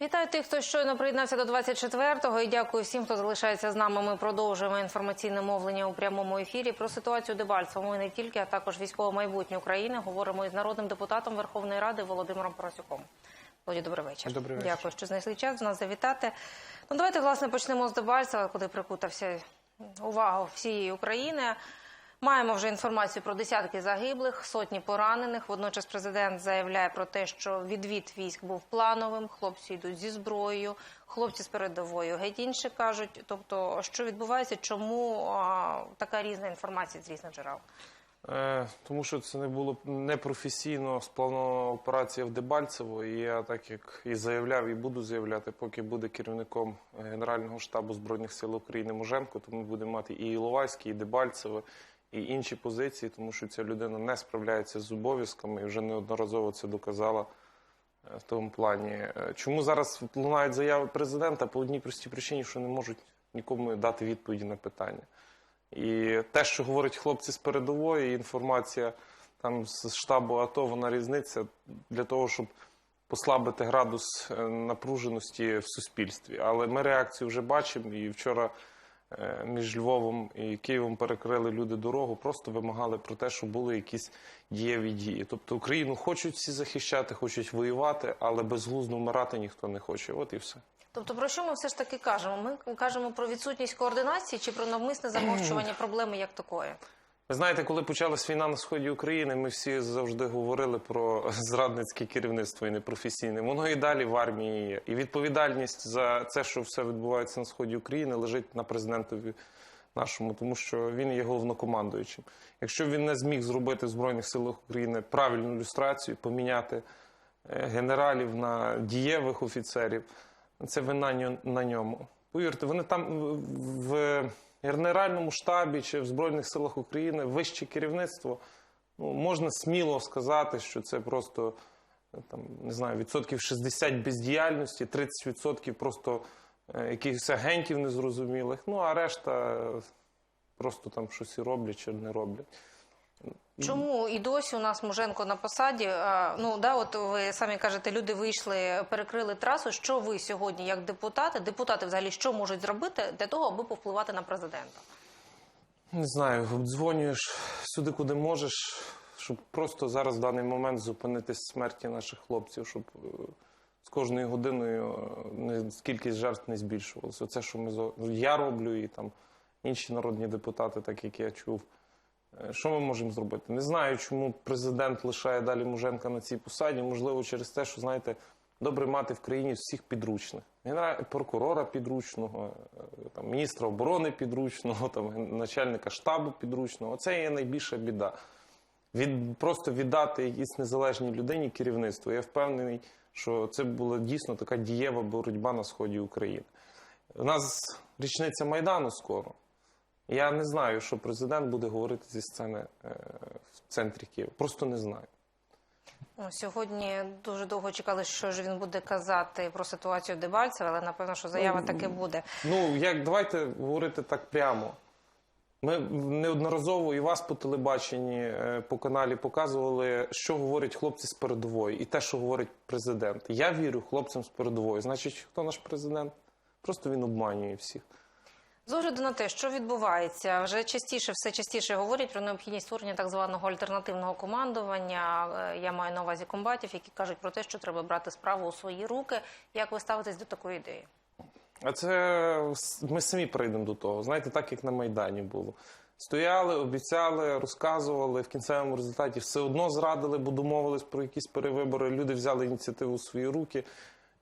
Вітаю тих, хто щойно приєднався до 24-го і дякую всім, хто залишається з нами. Ми продовжуємо інформаційне мовлення у прямому ефірі про ситуацію Дебальцево. Ми не тільки, а також військове майбутнє України. Говоримо із народним депутатом Верховної Ради Володимиром Парасюком. Володі, добрий вечір. Добрий вечір. Дякую, що знайшли час до нас завітати. Ну давайте власне почнемо з Дебальцева, куди прикутався увагу всієї України. Маємо вже інформацію про десятки загиблих, сотні поранених. Водночас президент заявляє про те, що відвід військ був плановим. Хлопці йдуть зі зброєю, хлопці з передовою геть інші кажуть. Тобто, що відбувається, чому а, така різна інформація з різних джерел? Е, Тому що це не було непрофесійно спланована операція в Дебальцево. І я так як і заявляв, і буду заявляти, поки буде керівником Генерального штабу Збройних сил України Муженко, то ми будемо мати і Іловайський, і Дебальцеве, і інші позиції, тому що ця людина не справляється з обов'язками і вже неодноразово це доказала е, в тому плані. Е, Чому зараз лунають заяви президента? По одній простій причині, що не можуть нікому дати відповіді на питання. І те, що говорять хлопці з передової, інформація там з штабу АТО, вона різниця для того, щоб послабити градус е, напруженості в суспільстві. Але ми реакцію вже бачимо. І вчора між Львовом і Києвом перекрили люди дорогу, просто вимагали про те, щоб були якісь дієві дії. Тобто Україну хочуть всі захищати, хочуть воювати, але безглуздо вмирати ніхто не хоче. От і все. Тобто, про що ми все ж таки кажемо? Ми кажемо про відсутність координації чи про навмисне замовчування проблеми як такої? Ви знаєте, коли почалась війна на сході України, ми всі завжди говорили про зрадницьке керівництво і непрофесійне. Воно і далі в армії є. І відповідальність за це, що все відбувається на сході України, лежить на президентові нашому, тому що він є головнокомандуючим. Якщо він не зміг зробити в Збройних силах України правильну ілюстрацію, поміняти е, генералів на дієвих офіцерів, це вина на ньому. Повірте, вони там в генеральному штабі чи в Збройних силах України вище керівництво. Ну, можна сміло сказати, що це просто там, не знаю, відсотків 60 бездіяльності, 30% просто е, якихось агентів незрозумілих. Ну а решта просто там щось і роблять чи не роблять. Чому і досі у нас Муженко на посаді? Ну да, от ви самі кажете, люди вийшли, перекрили трасу. Що ви сьогодні, як депутати, депутати взагалі що можуть зробити для того, аби повпливати на президента? Не знаю, обдзвонюєш сюди, куди можеш, щоб просто зараз в даний момент зупинити смерті наших хлопців, щоб е, з кожною годиною е, кількість жертв не збільшувалася. Оце, що ми я роблю, і там інші народні депутати, так як я чув. Е, Що ми можемо зробити? Не знаю, чому президент лишає далі Муженка на цій посаді. Можливо, через те, що знаєте, добре мати в країні всіх підручних. Генерального прокурора підручного, е, там, міністра оборони підручного, там, начальника штабу підручного. Це є найбільша біда. Від, просто віддати якійсь незалежній людині керівництво. Я впевнений, що це була дійсно така дієва боротьба на сході України. У нас річниця Майдану скоро. Я не знаю, що президент буде говорити зі сцени е, в центрі Києва. Просто не знаю. Ну, Сьогодні дуже довго чекали, що ж він буде казати про ситуацію в Дебальцеве, але напевно, що заява таки буде. Ну, як давайте говорити так прямо. Ми неодноразово і вас по телебаченні, е, по каналі показували, що говорять хлопці з передової, і те, що говорить президент. Я вірю хлопцям з передової. Значить, хто наш президент? Просто він обманює всіх. З огляду на те, що відбувається, вже частіше, все частіше говорять про необхідність створення так званого альтернативного командування. Е, Я маю на увазі комбатів, які кажуть про те, що треба брати справу у свої руки. Як ви ставитесь до такої ідеї? А це ми самі прийдемо до того. Знаєте, так як на Майдані було. Стояли, обіцяли, розказували. В кінцевому результаті все одно зрадили, бо домовились про якісь перевибори. Люди взяли ініціативу в свої руки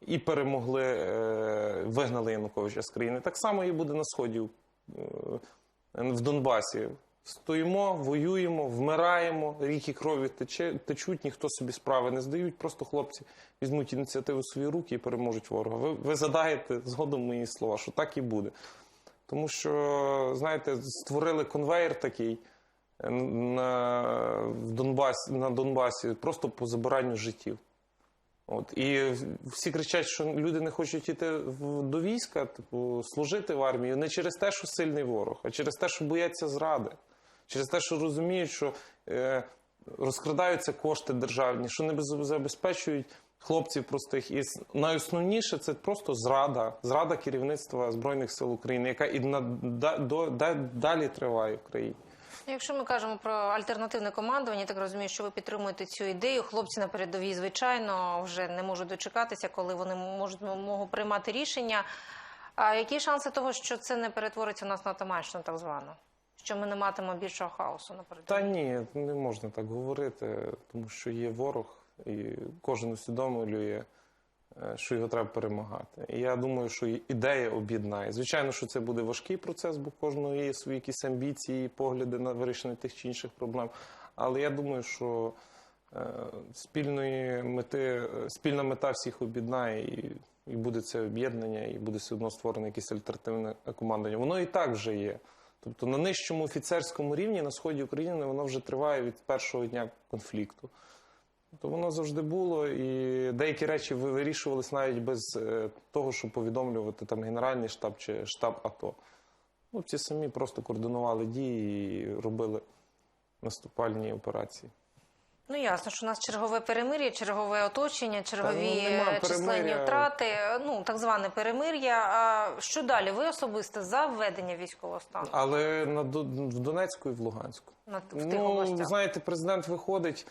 і перемогли, е, вигнали Януковича з країни. Так само і буде на сході е, в Донбасі. Стоїмо, воюємо, вмираємо, ріки крові тече, течуть, ніхто собі справи не здають. Просто хлопці візьмуть ініціативу в свої руки і переможуть ворога. Ви, ви задаєте згодом мої слова, що так і буде. Тому що, знаєте, створили конвейер такий е, на, в Донбасі, на Донбасі просто по забиранню життів. От. І всі кричать, що люди не хочуть йти до війська, типу, служити в армії не через те, що сильний ворог, а через те, що бояться зради, через те, що розуміють, що е, розкрадаються кошти державні, що не забезпечують хлопців простих. І найосновніше це просто зрада, зрада керівництва Збройних сил України, яка і на, да, до, да, далі триває в країні. Якщо ми кажемо про альтернативне командування, так розумію, що ви підтримуєте цю ідею. Хлопці на передовій, звичайно, вже не можуть дочекатися, коли вони можуть приймати рішення. А які шанси того, що це не перетвориться у нас на Таманщину, так звану? Що ми не матимемо більшого хаосу на? Та ні, не можна так говорити, тому що є ворог, і кожен усвідомлює, що його треба перемагати. І я думаю, що ідея об'єднає. Звичайно, що це буде важкий процес, бо кожного є свої якісь амбіції, погляди на вирішення тих чи інших проблем. Але я думаю, що е, спільної мети, е, спільна мета всіх об'єднає, і, і буде це об'єднання, і буде все одно створене якесь альтернативне командування. Воно і так вже є. Тобто на нижчому офіцерському рівні на сході України воно вже триває від першого дня конфлікту. Тобто воно завжди було, і деякі речі ви- вирішувались навіть без е, того, щоб повідомлювати там Генеральний штаб чи штаб АТО. Ну, ці самі просто координували дії і робили наступальні операції. Ну ясно, що у нас чергове перемир'я, чергове оточення, чергові ну, е, численні втрати. е, Ну так зване перемир'я. А що далі? Ви особисто за введення військового стану Але на в Донецьку і в Луганську. на в тих Ну, областях? знаєте, президент виходить,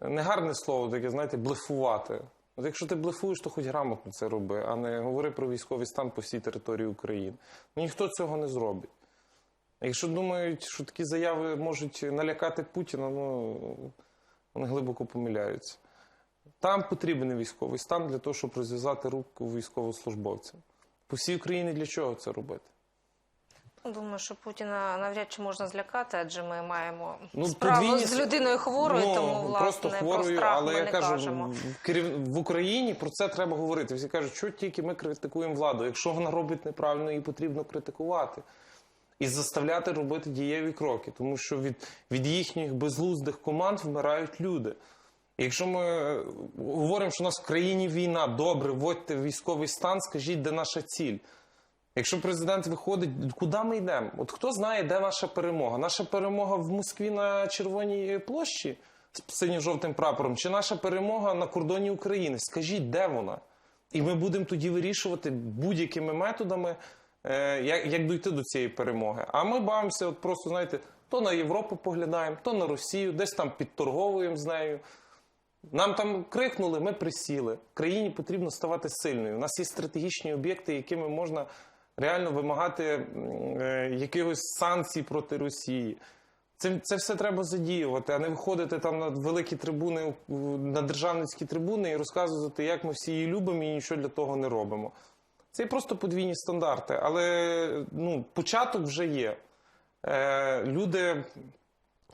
негарне слово, таке, знаєте, блефувати. От якщо ти блефуєш, то хоч грамотно це роби, а не говори про військовий стан по всій території України. Ну, ніхто цього не зробить. Якщо думають, що такі заяви можуть налякати Путіна, ну вони глибоко помиляються. Там потрібен військовий стан для того, щоб розв'язати руку військовослужбовцям. По всій Україні для чого це робити? Думаю, що Путіна навряд чи можна злякати, адже ми маємо Ну, справу подвійні з людиною хворою, ну, тому власне просто про хворою, страх але ми я не кажу, кажемо. в, Україні про це треба говорити. Всі кажуть, що тільки ми критикуємо владу. Якщо вона робить неправильно, її потрібно критикувати. І заставляти робити дієві кроки, тому що від, від їхніх безглуздих команд вмирають люди. Якщо ми е, говоримо, що у нас в країні війна, добре, вводьте військовий стан, скажіть, де наша ціль. Якщо президент виходить, куди ми йдемо? От хто знає, де наша перемога? Наша перемога в Москві на Червоній площі з синьо-жовтим прапором, чи наша перемога на кордоні України? Скажіть, де вона? І ми будемо тоді вирішувати будь-якими методами, е, як, як дійти до цієї перемоги. А ми бавимося, от просто знаєте, то на Європу поглядаємо, то на Росію, десь там підторговуємо з нею. Нам там крикнули, ми присіли. Країні потрібно ставати сильною. У нас є стратегічні об'єкти, якими можна реально вимагати е, якихось санкцій проти Росії. Це, це все треба задіювати, а не виходити там на великі трибуни, на державницькі трибуни і розказувати, як ми всі її любимо і нічого для того не робимо. Це просто подвійні стандарти. Але ну, початок вже є. Е, люди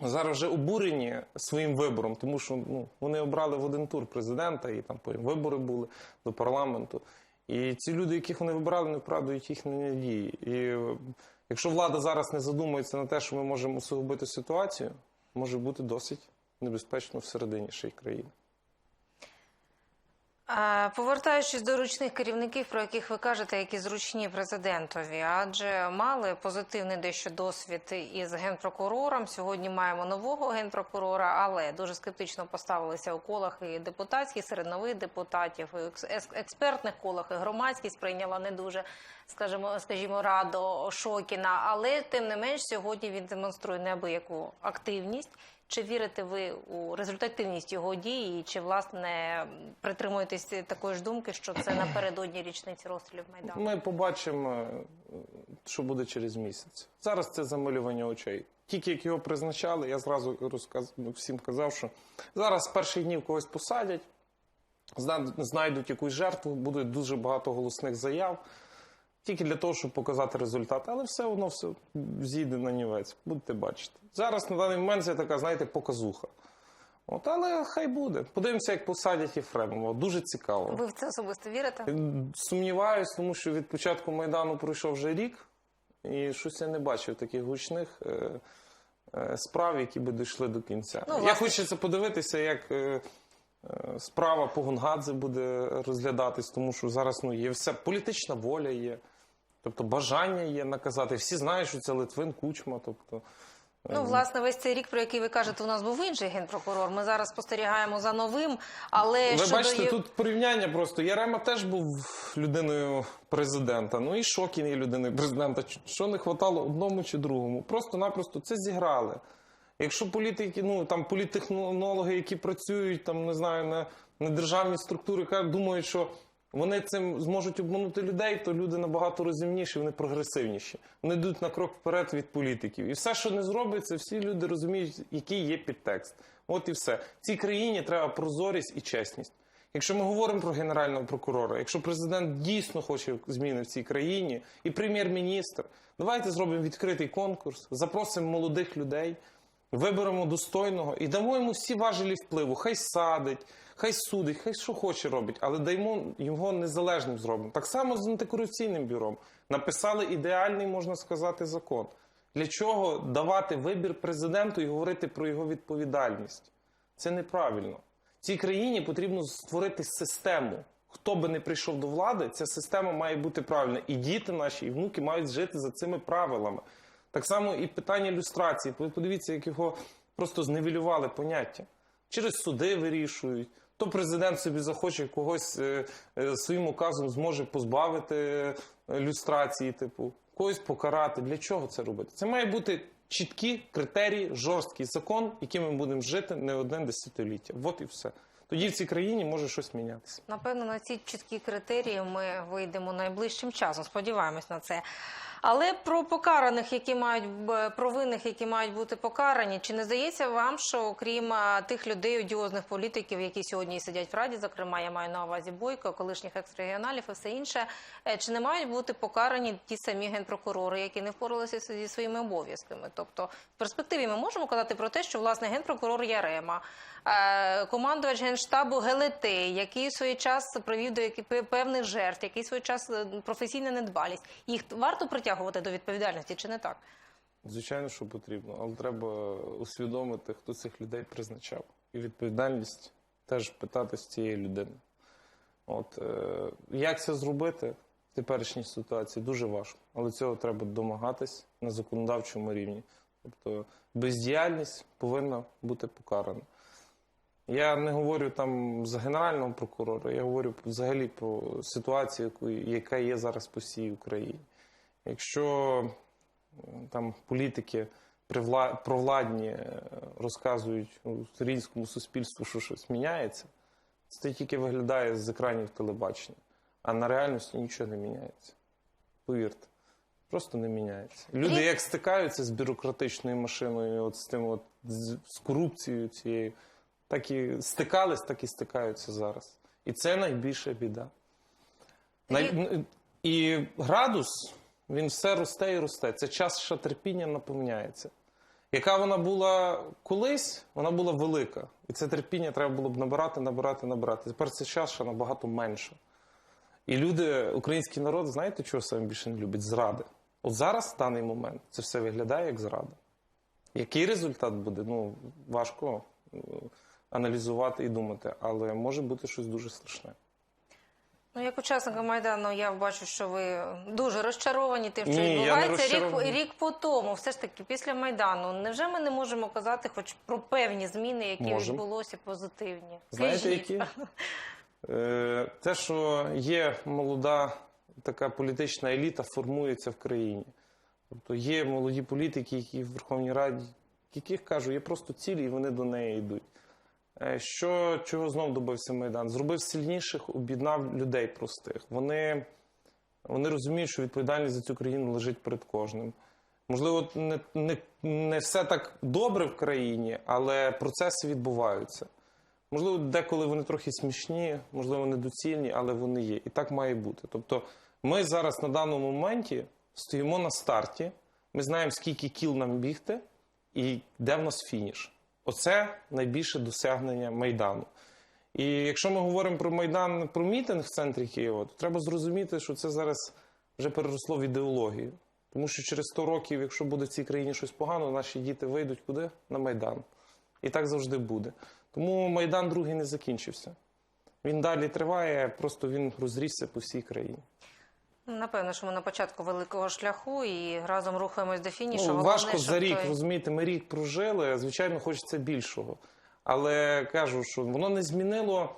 зараз вже обурені своїм вибором, тому що ну, вони обрали в один тур президента, і там потім вибори були до парламенту. І ці люди, яких вони вибрали, не вправдують їхні надії. І е, якщо влада зараз не задумується на те, що ми можемо усугубити ситуацію, може бути досить небезпечно всередині ще країни. Повертаючись до ручних керівників, про яких ви кажете, які зручні президентові, адже мали позитивний дещо досвід із генпрокурором. Сьогодні маємо нового генпрокурора, але дуже скептично поставилися у колах і депутатських серед нових депутатів, і експертних колах, і громадськість прийняла не дуже, скажімо, скажімо, радо Шокіна. Але тим не менш сьогодні він демонструє неабияку активність. Чи вірите ви у результативність його дій, і чи власне притримуєтесь такої ж думки, що це напередодні річниці розстрілів Майдану? Ми побачимо, що буде через місяць. Зараз це замилювання очей. Тільки як його призначали, я зразу розказ... всім казав, що зараз з перших днів когось посадять, зна- знайдуть якусь жертву, буде дуже багато голосних заяв. Тільки для того, щоб показати результат, але все одно все зійде на нівець, будете бачити. Зараз на даний момент це така, знаєте, показуха. От, але хай буде. Подивимося, як посадять Єфремова. Дуже цікаво. Ви в це особисто вірите? Сумніваюсь, тому що від початку Майдану пройшов вже рік, і щось я не бачив таких гучних е, е, справ, які би дійшли до кінця. Ну, Я власне- хочеться подивитися, як е, е, справа по Гонгадзе буде розглядатись, тому що зараз ну, є вся політична воля є, тобто бажання є наказати. Всі знають, що це Литвин Кучма. Тобто, Ну, власне, весь цей рік, про який ви кажете, у нас був інший генпрокурор. Ми зараз спостерігаємо за новим, але Ви щодо бачите, тут порівняння просто. Ярема теж був людиною президента. Ну і Шокін є людиною президента. Що не хватало одному чи другому? Просто-напросто це зіграли. Якщо політики, ну там політтехнологи, які працюють там, не знаю, на, на державні структури, кажуть, думають, що вони цим зможуть обманути людей, то люди набагато розумніші, вони прогресивніші. Вони йдуть на крок вперед від політиків. І все, що не зробиться, всі люди розуміють, який є підтекст. От і все. Цій країні треба прозорість і чесність. Якщо ми говоримо про генерального прокурора, якщо президент дійсно хоче зміни в цій країні, і прем'єр-міністр, давайте зробимо відкритий конкурс, запросимо молодих людей, виберемо достойного і дамо йому всі важелі впливу. Хай садить, хай судить, хай що хоче робить, але даємо його незалежним зробимо. Так само з антикорупційним бюром. Написали ідеальний, можна сказати, закон. Для чого давати вибір президенту і говорити про його відповідальність? Це неправильно. Цій країні потрібно створити систему. Хто би не прийшов до влади, ця система має бути правильна. І діти наші, і внуки мають жити за цими правилами. Так само і питання люстрації. Ви подивіться, як його просто зневелювали поняття. Через суди вирішують. То президент собі захоче когось е, е, своїм указом зможе позбавити е, люстрації, типу, когось покарати. Для чого це робити? Це має бути чіткі критерії, жорсткий закон, яким ми будемо жити не одне десятиліття. От і все. Тоді в цій країні може щось мінятися. Напевно, на ці чіткі критерії ми вийдемо найближчим часом. Сподіваємось на це. Але про покараних, які мають б- про винних, які мають бути покарані, чи не здається вам, що окрім тих людей, одіозних політиків, які сьогодні сидять в раді, зокрема, я маю на увазі Бойко, колишніх ексрегіоналів і все інше, е, чи не мають бути покарані ті самі генпрокурори, які не впоралися зі своїми обов'язками? Тобто, в перспективі ми можемо казати про те, що власне генпрокурор Ярема, е, командувач генштабу Гелетей, який в свій час привів до певних жертв, який в свій час е, професійна недбалість, їх варто притягувати до відповідальності, чи не так? Звичайно, що потрібно, але треба усвідомити, хто цих людей призначав. І відповідальність теж питати з цієї людини. От, е, як це зробити в теперішній ситуації? Дуже важко. Але цього треба домагатись на законодавчому рівні. Тобто бездіяльність повинна бути покарана. Я не говорю там за генерального прокурора, я говорю взагалі про ситуацію, яка є зараз по всій Україні. Якщо там політики провладні е, розказують українському суспільству, що щось міняється, це тільки виглядає з екранів телебачення, а на реальності нічого не міняється. Повірте, просто не міняється. Люди як стикаються з бюрократичною машиною, от з тим, от з, з корупцією цією, так і стикались, так і стикаються зараз. І це найбільша біда. Най... І градус, він все росте і росте. Це час, що терпіння наповняється. Яка вона була колись, вона була велика. І це терпіння треба було б набирати, набирати, набирати. Тепер це час, що набагато менше. І люди, український народ, знаєте, чого саме більше не любить? Зради. От зараз, в даний момент, це все виглядає як зрада. Який результат буде? Ну, важко е, аналізувати і думати, але може бути щось дуже страшне. Ну, як учасника майдану, я бачу, що ви дуже розчаровані тим, що Ні, відбувається рік, рік по тому. Все ж таки, після майдану, невже ми не можемо казати, хоч про певні зміни, які Можем. відбулося позитивні? Знаєте, Скажіть. які? Е, Те, що є молода така політична еліта, формується в країні. Тобто є молоді політики, які в Верховній Раді, яких кажу, є просто цілі, і вони до неї йдуть. Е, Що чого знов добився Майдан? Зробив сильніших, об'єднав людей простих. Вони, вони розуміють, що відповідальність за цю країну лежить перед кожним. Можливо, не, не, не все так добре в країні, але процеси відбуваються. Можливо, деколи вони трохи смішні, можливо, недоцільні, але вони є. І так має бути. Тобто, ми зараз на даному моменті стоїмо на старті, ми знаємо, скільки кіл нам бігти, і де в нас фініш. Оце найбільше досягнення Майдану. І якщо ми говоримо про Майдан, про мітинг в центрі Києва, то треба зрозуміти, що це зараз вже переросло в ідеологію. Тому що через 100 років, якщо буде в цій країні щось погано, наші діти вийдуть куди? На Майдан. І так завжди буде. Тому Майдан другий не закінчився. Він далі триває, просто він розрісся по всій країні. Напевно, що ми на початку великого шляху і разом рухаємось до фінішу. Ну, Головне, важко за рік, той- розумієте, ми рік прожили, звичайно, хочеться більшого. Але кажу, що воно не змінило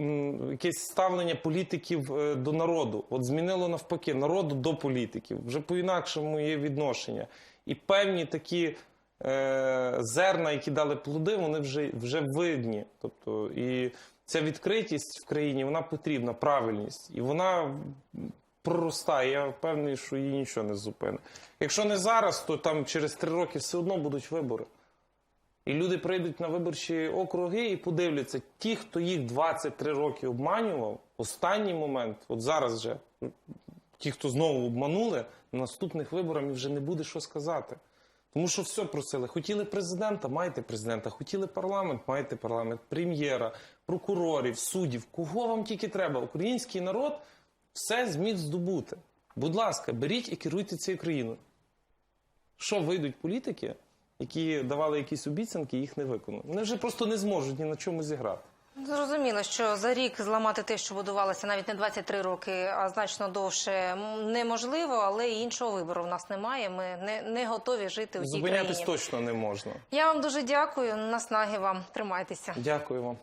м, якесь ставлення політиків е, до народу. От змінило навпаки народу до політиків. Вже по-інакшому є відношення. І певні такі е, зерна, які дали плоди, вони вже, вже видні. Тобто, і ця відкритість в країні вона потрібна, правильність. І вона проростає. Я впевнений, що її нічого не зупинить. Якщо не зараз, то там через три роки все одно будуть вибори. І люди прийдуть на виборчі округи і подивляться, ті, хто їх 23 роки обманював, останній момент, от зараз вже, ті, хто знову обманули, на наступних виборах вже не буде що сказати. Тому що все просили. Хотіли президента, маєте президента. Хотіли парламент, маєте парламент, прем'єра, прокурорів, суддів. Кого вам тільки треба? Український народ все зміг здобути. Будь ласка, беріть і керуйте цією країною. Що вийдуть політики, які давали якісь обіцянки, їх не виконали. Вони вже просто не зможуть ні на чому зіграти. Зрозуміло, що за рік зламати те, що будувалося навіть не 23 роки, а значно довше неможливо, але іншого вибору в нас немає. Ми не, не готові жити у цій Зупинятись країні. точно не можна. Я вам дуже дякую. Наснаги вам тримайтеся. Дякую вам.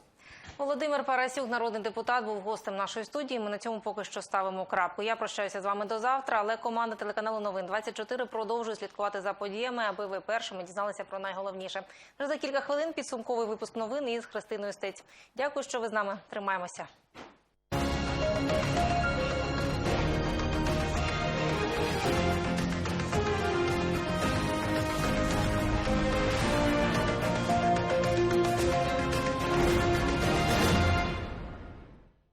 Володимир Парасюк, народний депутат, був гостем нашої студії. Ми на цьому поки що ставимо крапку. Я прощаюся з вами до завтра. Але команда телеканалу Новин 24 продовжує слідкувати за подіями, аби ви першими дізналися про найголовніше. Вже за кілька хвилин підсумковий випуск новин із Христиною Стець. Дякую, що ви з нами. Тримаємося.